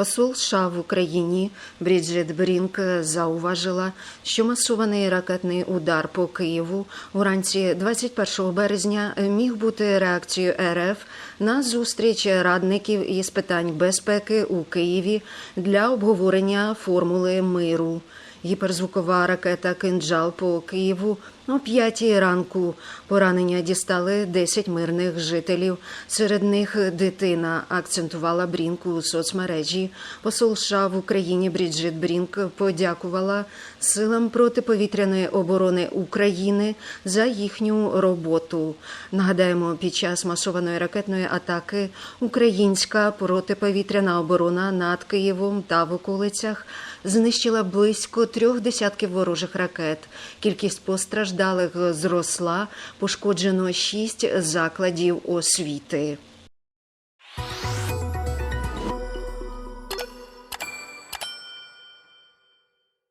Посол США в Україні Бріджит Брінк зауважила, що масований ракетний удар по Києву уранці 21 березня міг бути реакцією РФ на зустріч радників із питань безпеки у Києві для обговорення формули миру. Гіперзвукова ракета «Кинджал» по Києву о п'ятій ранку. Поранення дістали 10 мирних жителів. Серед них дитина, акцентувала Брінк у соцмережі. Посол США в Україні Бріджит Брінк подякувала силам протиповітряної оборони України за їхню роботу. Нагадаємо, під час масованої ракетної атаки українська протиповітряна оборона над Києвом та в околицях знищила близько трьох десятків ворожих ракет. Кількість постраждалих зросла, пошкоджено шість закладів освіти.